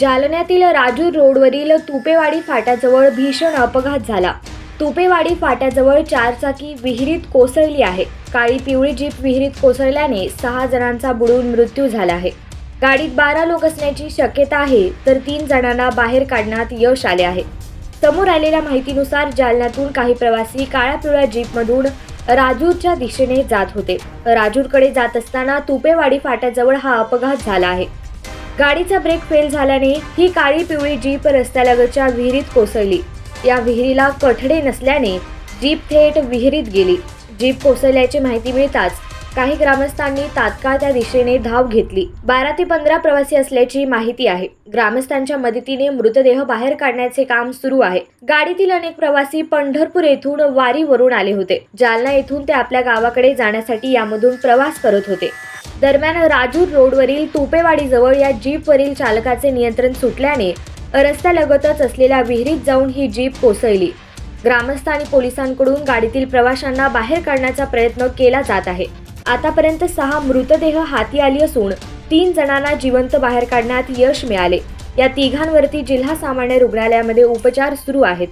जालन्यातील राजूर रोडवरील तुपेवाडी फाट्याजवळ भीषण अपघात झाला. तुपेवाडी फाट्याजवळ चारचाकी विहिरीत कोसळली आहे. काळी पिवळी जीप विहिरीत कोसळल्याने सहा जणांचा बुडून मृत्यू झाला आहे. गाडीत बारा लोक असण्याची शक्यता आहे तर तीन जणांना बाहेर काढण्यात यश आले आहे. समोर आलेल्या माहितीनुसार जालन्यातून काही प्रवासी काळ्या पिवळ्या जीपमधून राजूरच्या दिशेने जात होते. राजूरकडे जात असताना तुपेवाडी फाट्याजवळ हा अपघात झाला आहे. गाडीचा ब्रेक फेल झाल्याने ही काळी पिवळी जीप रस्त्यालगतच्या विहिरीत कोसळली. या विहिरीला कठडे नसल्याने जीप थेट विहिरीत गेली. जीप कोसळल्याची माहिती मिळताच काही ग्रामस्थांनी तात्काळ त्या दिशेने धाव घेतली. बारा ते पंधरा प्रवासी असल्याची माहिती आहे. ग्रामस्थांच्या मदतीने मृतदेह बाहेर काढण्याचे काम सुरू आहे. गाडीतील अनेक प्रवासी पंढरपूर येथून वारीवरून आले होते. जालना येथून ते आपल्या गावाकडे जाण्यासाठी यामधून प्रवास करत होते. दरम्यान राजूर रोडवरील तुपेवाडीजवळ या जीपवरील चालकाचे नियंत्रण सुटल्याने रस्त्यालगतच असलेल्या विहिरीत जाऊन ही जीप कोसळली. ग्रामस्थ आणि पोलिसांकडून गाडीतील प्रवाशांना बाहेर काढण्याचा प्रयत्न केला जात आहे. आतापर्यंत सहा मृतदेह हाती आली असून तीन जणांना जिवंत बाहेर काढण्यात यश मिळाले. या तिघांवरती जिल्हा सामान्य रुग्णालयामध्ये उपचार सुरू आहेत.